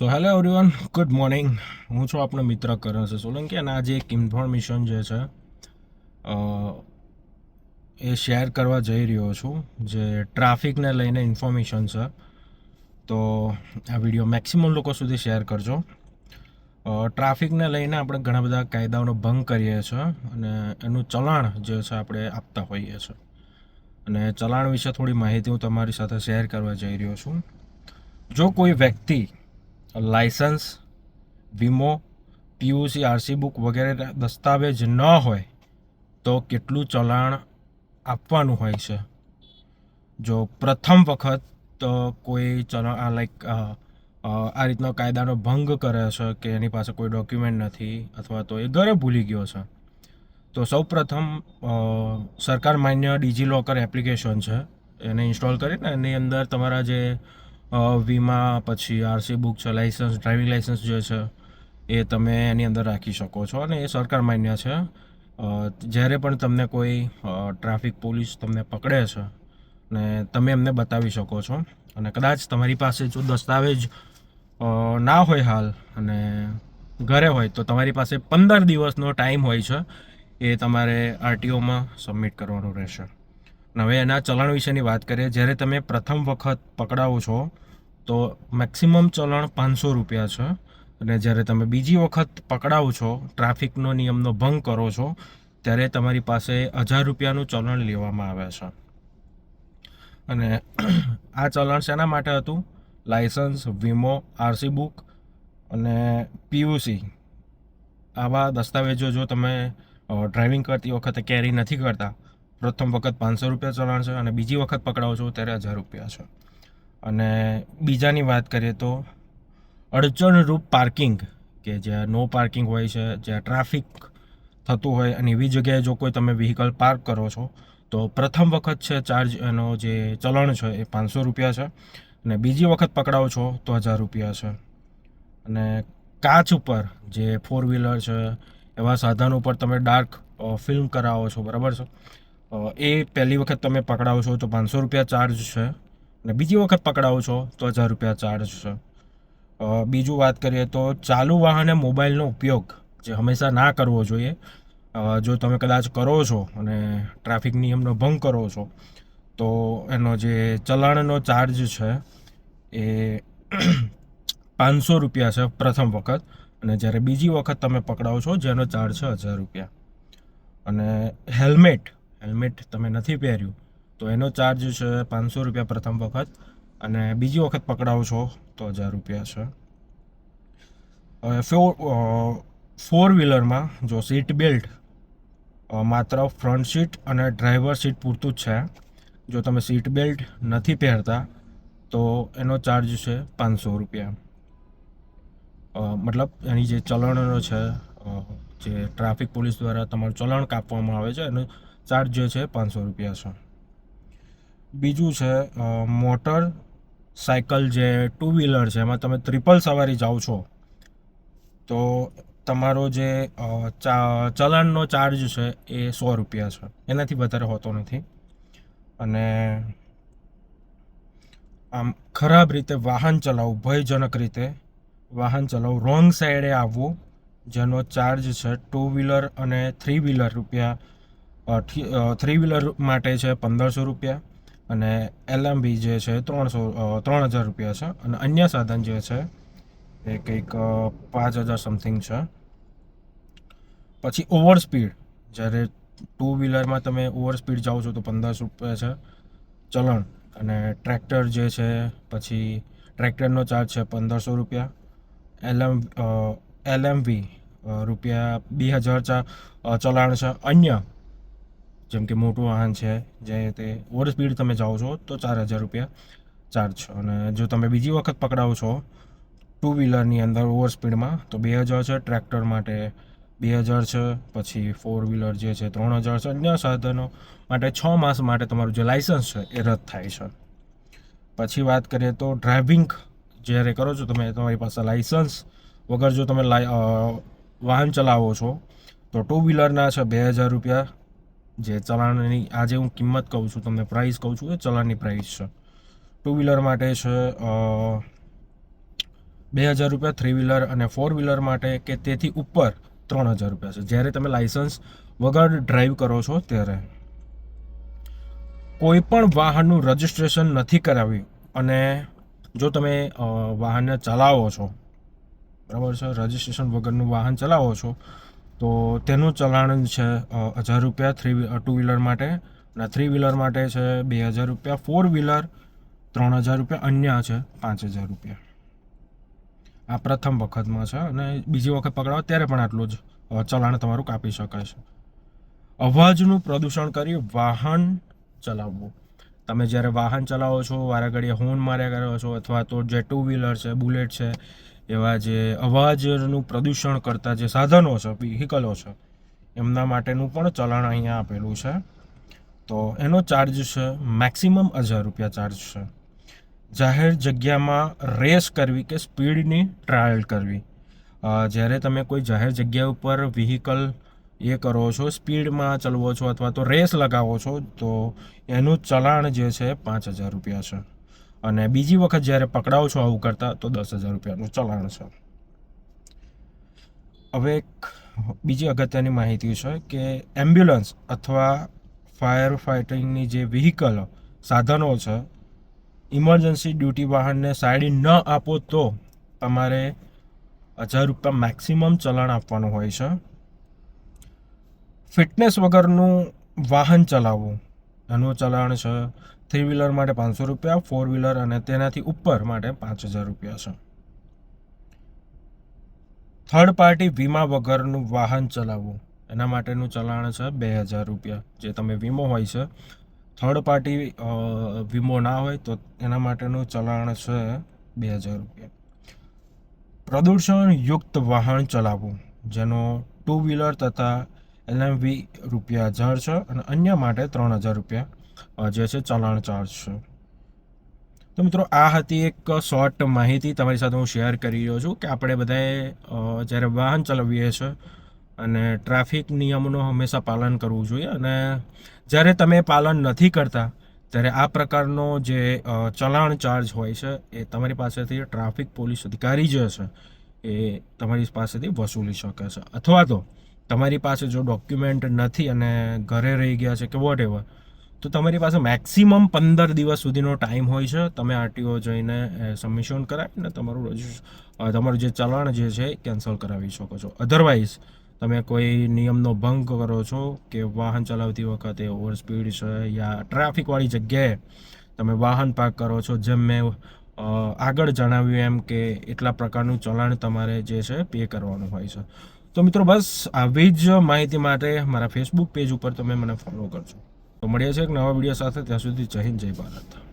So hello everyone good morning હું છું આપણો મિત્ર કરણ છે સોલંકી અને આજે એક ઇન્ફોર્મેશન જે છે એ શેર કરવા જઈ રહ્યો છું, જે ટ્રાફિકને લઈને ઇન્ફોર્મેશન છે. તો, આ વીડિયો મેક્સિમમ લોકો સુધી શેર કરજો. ટ્રાફિકને લઈને આપણે ઘણા બધા કાયદાઓનો ભંગ કરીએ છીએ અને એનું ચલાણ જે છે આપણે આપતા હોઈએ છીએ. અને ચલાણ વિશે થોડી માહિતી હું તમારી સાથે શેર કરવા જઈ રહ્યો છું. જો કોઈ વ્યક્તિ લાયસન્સ, વીમો, પીયુસી, આરસી બુક વગેરે દસ્તાવેજ ન હોય તો કેટલું ચલાણ આપવાનું હોય છે? જો પ્રથમ વખત કોઈ ચલણ આ લાઈક આ રીતનો કાયદાનો ભંગ કરે છે કે એની પાસે કોઈ ડોક્યુમેન્ટ નથી અથવા તો એ ઘરે ભૂલી ગયો છે, તો સૌ પ્રથમ સરકાર માન્ય ડિજી લોકર એપ્લિકેશન છે. એને ઇન્સ્ટોલ કરીને એની અંદર તમારા જે વીમા, પછી આરસી બુક છે, લાઇસન્સ, ડ્રાઇવિંગ લાઇસન્સ જે છે, એ તમે એની અંદર રાખી શકો છો અને એ સરકાર માન્ય છે. જ્યારે પણ તમને કોઈ ટ્રાફિક પોલીસ તમને પકડે છે, ને તમે એમને બતાવી શકો છો. અને કદાચ તમારી પાસે જો દસ્તાવેજ ના હોય હાલ અને ઘરે હોય, તો તમારી પાસે પંદર દિવસનો ટાઈમ હોય છે, એ તમારે આરટીઓમાં સબમિટ કરવાનું રહેશે. હવે એના ચલણ વિશેની વાત કરીએ, જ્યારે તમે પ્રથમ વખત પકડાવો છો, તો મેક્સિમમ ચલણ પાંચસો રૂપિયા છે. અને જ્યારે તમે બીજી વખત પકડાવો છો, ટ્રાફિકનો નિયમનો ભંગ કરો છો, ત્યારે તમારી પાસે હજાર રૂપિયાનું ચલણ લેવામાં આવે છે. અને આ ચલણ શેના માટે હતું? લાયસન્સ, વીમો, આરસી બુક અને પીયુસી આવા દસ્તાવેજો જો તમે ડ્રાઇવિંગ કરતી વખતે કેરી નથી કરતા પ્રથમ વખત પાંચસો રૂપિયા ચલણ છે અને બીજી વખત પકડાવો છો ત્યારે હજાર રૂપિયા છે. અને બીજાની વાત કરીએ તો અડચણરૂપ પાર્કિંગ, કે જ્યાં નો પાર્કિંગ હોય છે, જ્યાં ટ્રાફિક થતું હોય અને એવી જગ્યાએ જો કોઈ તમે વ્હીકલ પાર્ક કરો છો, તો પ્રથમ વખત છે ચાર્જ એનો જે ચલણ છે એ પાંચસો રૂપિયા છે અને બીજી વખત પકડાવો છો તો હજાર રૂપિયા છે. અને કાચ ઉપર જે ફોર વ્હીલર છે એવા સાધનો ઉપર તમે ડાર્ક ફિલ્મ કરાવો છો, બરાબર છે? એ પહેલી વખત તમે પકડાવો છો તો પાંચસો રૂપિયા ચાર્જ છે. અને બીજી વખત પકડાવો છો તો હજાર રૂપિયા ચાર્જ છે. બીજું વાત કરીએ તો ચાલુ વાહને મોબાઈલનો ઉપયોગ જે હંમેશા ના કરવો જોઈએ. જો તમે કદાચ કરો છો અને ટ્રાફિક નિયમનો ભંગ કરો છો, તો એનો જે ચલાણનો ચાર્જ છે એ પાંચસો રૂપિયા છે પ્રથમ વખત. અને જ્યારે બીજી વખત તમે પકડાવો છો જેનો ચાર્જ છે હજાર રૂપિયા. અને હેલ્મેટ હેલ્મેટ તમે નથી પહેર્યું, તો એનો ચાર્જ છે પાંચસો રૂપિયા પ્રથમ વખત અને બીજી વખત પકડાવો છો તો હજાર રૂપિયા છે. ફોર વ્હીલરમાં જો સીટ બેલ્ટ માત્ર ફ્રન્ટ સીટ અને ડ્રાઈવર સીટ પૂરતું જ છે. જો તમે સીટ બેલ્ટ નથી પહેરતા, તો એનો ચાર્જ છે પાંચસો રૂપિયા. મતલબ એની જે ચલણનો છે જે ટ્રાફિક પોલીસ દ્વારા તમારું ચલણ કાપવામાં આવે છે એનો ચાર્જ જે છે પાંચસો રૂપિયા છે. બીજું છે મોટર સાયકલ જે ટુ વ્હીલર છે, એમાં તમે ટ્રિપલ સવારી જાઓ છો, તો તમારો જે ચલણનો ચાર્જ છે એ સો રૂપિયા છે. એનાથી વધારે હોતો નથી. અને આમ ખરાબ રીતે વાહન ચલાવવું ભયજનક રીતે વાહન ચલાવવું રોંગ સાઈડે આવવું, જેનો ચાર્જ છે ટુ વ્હીલર અને થ્રી વ્હીલર રૂપિયા થ્રી વ્હીલર માટે છે પંદરસો રૂપિયા અને એલએમબી જે છે ત્રણસો ત્રણ હજાર રૂપિયા છે અને અન્ય સાધન જે છે એ કંઈક પાંચ હજાર સમથિંગ છે. પછી ઓવર સ્પીડ જ્યારે ટુ વ્હીલરમાં તમે ઓવર સ્પીડ જાઓ છો તો પંદરસો રૂપિયા છે ચલણ અને ટ્રેક્ટર જે છે પછી ટ્રેક્ટરનો ચાર્જ છે પંદરસો રૂપિયા. એલએમ એલએમવી રૂપિયા બે હજાર ચલાણ છે. અન્ય જેમ કે મોટું વાહન છે, જે તે ઓવર સ્પીડ તમે જાઓ છો, તો ચાર હજાર રૂપિયા ચાર્જ અને જો તમે બીજી વખત પકડાવો છો ટુ વ્હીલરની અંદર ઓવર સ્પીડમાં, તો બે હજાર છે ટ્રેક્ટર માટે બે હજાર છે, પછી ફોર વ્હીલર જે છે ત્રણ હજાર છે, અન્ય સાધનો માટે છ માસ માટે તમારું જે લાઇસન્સ છે એ રદ થાય છે. પછી વાત કરીએ તો ડ્રાઇવિંગ જ્યારે કરો છો તમે, તમારી પાસે લાઇસન્સ વગર જો તમે વાહન ચલાવો છો, તો ટુ વ્હીલરના છે બે હજાર રૂપિયા જે ચલાણની આજે હું કિંમત કહું છું, તમને પ્રાઇસ કહું છું, એ ચલાણની પ્રાઇસ છે. ટુ વ્હીલર માટે છે બે હજાર રૂપિયા થ્રી વ્હીલર અને ફોર વ્હીલર માટે કે તેથી ઉપર ત્રણ હજાર રૂપિયા છે. જ્યારે તમે લાઇસન્સ વગર ડ્રાઈવ કરો છો ત્યારે કોઈ પણ વાહનનું રજિસ્ટ્રેશન નથી કરાવ્યું. અને જો તમે વાહનને ચલાવો છો, બરાબર છે રજિસ્ટ્રેશન વગરનું વાહન ચલાવો છો તો તેનું ચલાણ છે હજાર રૂપિયા થ્રી ટુ વ્હીલર માટે અને થ્રી વ્હીલર માટે છે બે હજાર રૂપિયા. ફોર વ્હીલર ત્રણ હજાર રૂપિયા, અન્ય છે પાંચ હજાર રૂપિયા. આ પ્રથમ વખતમાં છે અને બીજી વખત પકડાવો, ત્યારે પણ આટલું જ ચલણ તમારું કાપી શકાય છે. અવાજનું પ્રદૂષણ કરી વાહન ચલાવવું. તમે જ્યારે વાહન ચલાવો છો વારા ઘડીએ હોર્ન માર્યા કરો છો અથવા તો જે ટુ વ્હીલર છે બુલેટ છે એવા જે અવાજનું પ્રદૂષણ કરતા જે સાધનો છે વ્હીકલો છે, એમના માટેનું પણ ચલણ અહીંયા આપેલું છે. તો એનો ચાર્જ છે મેક્સિમમ હજાર રૂપિયા ચાર્જ છે. જાહેર જગ્યામાં રેસ કરવી કે સ્પીડની ટ્રાયલ કરવી. જ્યારે તમે કોઈ જાહેર જગ્યા ઉપર વ્હીકલ એ કરો છો સ્પીડમાં ચલવો છો અથવા તો રેસ લગાવો છો, તો એનું ચલાણ જે છે, પાંચ હજાર રૂપિયા છે. અને બીજી વખત જ્યારે પકડાવો છો આવું કરતાં, તો દસ હજાર રૂપિયાનું ચલાણ છે. હવે એક બીજી અગત્યની માહિતી છે કે એમ્બ્યુલન્સ અથવા ફાયર ફાઇટિંગની જે વ્હીકલ સાધનો છે, ઇમરજન્સી ડ્યુટી વાહનને સાઈડ ન આપો તો તમારે હજાર રૂપિયા મેક્સિમમ ચલાણ આપવાનું હોય છે. ફિટનેસ વગરનું વાહન ચલાવવું. એનું ચલાણ છે. થ્રી વ્હીલર માટે પાંચસો રૂપિયા, ફોર વ્હીલર અને તેનાથી ઉપર માટે પાંચ હજાર રૂપિયા છે. થર્ડ પાર્ટી વીમા વગરનું વાહન ચલાવવું. એના માટેનું ચલાણ છે બે હજાર રૂપિયા. જે તમે વીમો હોય છે, થર્ડ પાર્ટી વીમો ના હોય તો એના માટેનું ચલાણ છે બે હજાર રૂપિયા. પ્રદૂષણયુક્ત વાહન ચલાવવું, જેનો ટુ વ્હીલર તથા એલએમવી રૂપિયા હજાર છે અને અન્ય માટે ત્રણ હજાર રૂપિયા જે છે ચલાણ ચાર્જ છે. તો મિત્રો, આ હતી એક શોર્ટ માહિતી તમારી સાથે હું શેર કરી રહ્યો છું કે આપણે બધાએ જ્યારે વાહન ચલાવીએ છીએ અને ટ્રાફિક નિયમોનું હંમેશા પાલન કરવું જોઈએ અને જ્યારે તમે પાલન નથી કરતા, ત્યારે આ પ્રકારનો જે ચલાણ ચાર્જ હોય છે એ તમારી પાસેથી ટ્રાફિક પોલીસ અધિકારી જે છે એ તમારી પાસેથી વસૂલી શકે છે. અથવા તો તમારી પાસે જો ડોક્યુમેન્ટ નથી અને ઘરે રહી ગયા છે કે વોટ એવર તો તમારી પાસે મેક્સિમમ પંદર દિવસ સુધીનો ટાઈમ હોય છે. તમે આરટીઓ જઈને સબમિશન કરાવીને તમારું રજિસ્ટ તમારું જે ચલાણ જે છે કેન્સલ કરાવી શકો છો. અધરવાઇઝ તમે કોઈ નિયમનો ભંગ કરો છો કે વાહન ચલાવતી વખતે ઓવર સ્પીડ છે યા ટ્રાફિકવાળી જગ્યાએ તમે વાહન પાર્ક કરો છો, જેમ મેં આગળ જણાવ્યું એમ કે એટલા પ્રકારનું ચલાણ તમારે જે છે પે કરવાનું હોય છે. તો મિત્રો બસ, આવી જ માહિતી માટે મારા ફેસબુક પેજ ઉપર તમે મને ફોલો કરજો. તો મળીએ છીએ એક નવા વીડિયો સાથે. ત્યાં સુધી જય હિન્દ, જય ભારત.